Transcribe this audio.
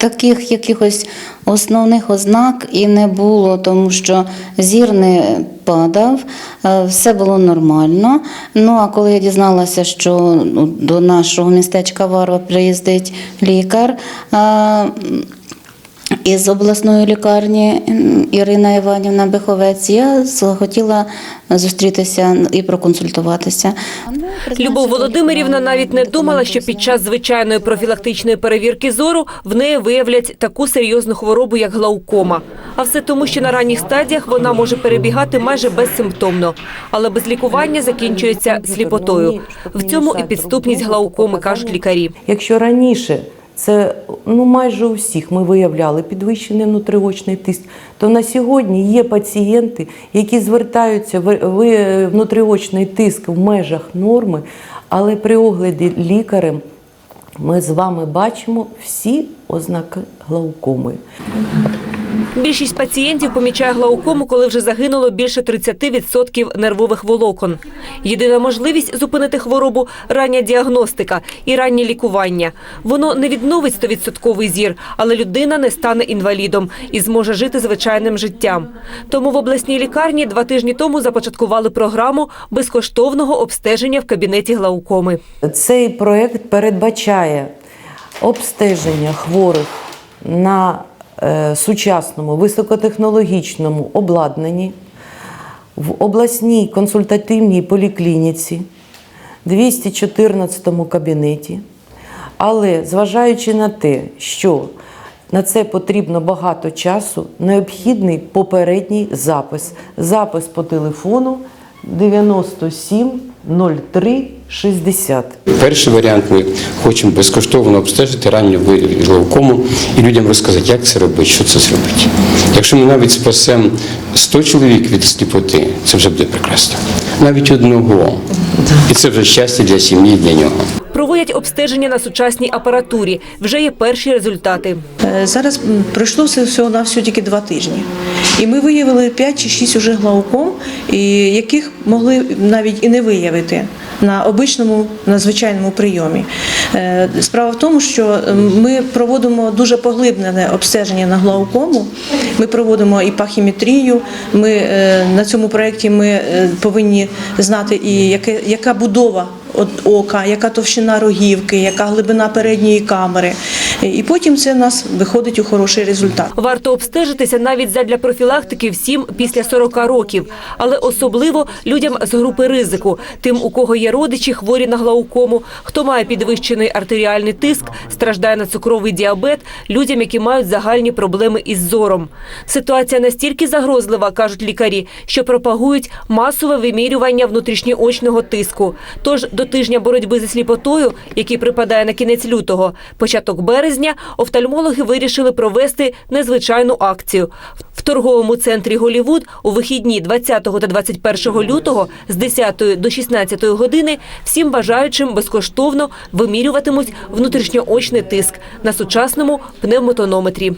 таких якихось основних ознак і не було, тому що зір не падав, е, все було нормально. Ну а коли я дізналася, що ну, до нашого містечка Варва приїздить лікар. Із обласної лікарні Ірина Іванівна Беховець, я захотіла зустрітися і проконсультуватися. Любов Володимирівна навіть не думала, що під час звичайної профілактичної перевірки зору в неї виявлять таку серйозну хворобу, як глаукома. А все тому, що на ранніх стадіях вона може перебігати майже безсимптомно, але без лікування закінчується сліпотою. В цьому і підступність глаукоми, кажуть лікарі. Якщо раніше це ну майже у всіх ми виявляли підвищений внутривочний тиск, то на сьогодні є пацієнти, які звертаються в внутріочний тиск в межах норми, але при огляді лікарем ми з вами бачимо всі ознаки глаукоми. Більшість пацієнтів помічає глаукому, коли вже загинуло більше 30% нервових волокон. Єдина можливість зупинити хворобу – рання діагностика і раннє лікування. Воно не відновить 100% зір, але людина не стане інвалідом і зможе жити звичайним життям. Тому в обласній лікарні два тижні тому започаткували програму безкоштовного обстеження в кабінеті глаукоми. Цей проект передбачає обстеження хворих на сучасному високотехнологічному обладнанні в обласній консультативній поліклініці, 214 кабінеті. Але зважаючи на те, що на це потрібно багато часу, необхідний попередній запис. Запис по телефону 97 03 60. Перший варіант ми хочемо безкоштовно обстежити ранню вияві глаукому і людям розказати, як це робити, що це зробити. Якщо ми навіть спасемо 100 чоловік від сліпоти, це вже буде прекрасно. Навіть одного. І це вже щастя для сім'ї, для нього. Проводять обстеження на сучасній апаратурі. Вже є перші результати. Е, Зараз пройшло всього на всього тільки два тижні. І ми виявили 5 чи 6 уже глауком, яких могли навіть і не виявити на обичному, на звичайному прийомі. Е, Справа в тому, що е, ми проводимо дуже поглиблене обстеження на глаукому. Ми проводимо і пахіметрію. Ми е, на цьому проєкті ми повинні знати і яке, яка будова ока, яка товщина рогівки, яка глибина передньої камери. І потім це нас виходить у хороший результат. Варто обстежитися навіть задля профілактики всім після 40 років, але особливо людям з групи ризику, тим, у кого є родичі, хворі на глаукому, хто має підвищений артеріальний тиск, страждає на цукровий діабет, людям, які мають загальні проблеми із зором. Ситуація настільки загрозлива, кажуть лікарі, що пропагують масове вимірювання внутрішньоочного тиску. Тож до тижня боротьби зі сліпотою, який припадає на кінець лютого, початок березня, офтальмологи вирішили провести незвичайну акцію. В торговому центрі Голівуд у вихідні 20 та 21 лютого з 10 до 16 години всім бажаючим безкоштовно вимірюватимуть внутрішньоочний тиск на сучасному пневмотонометрі.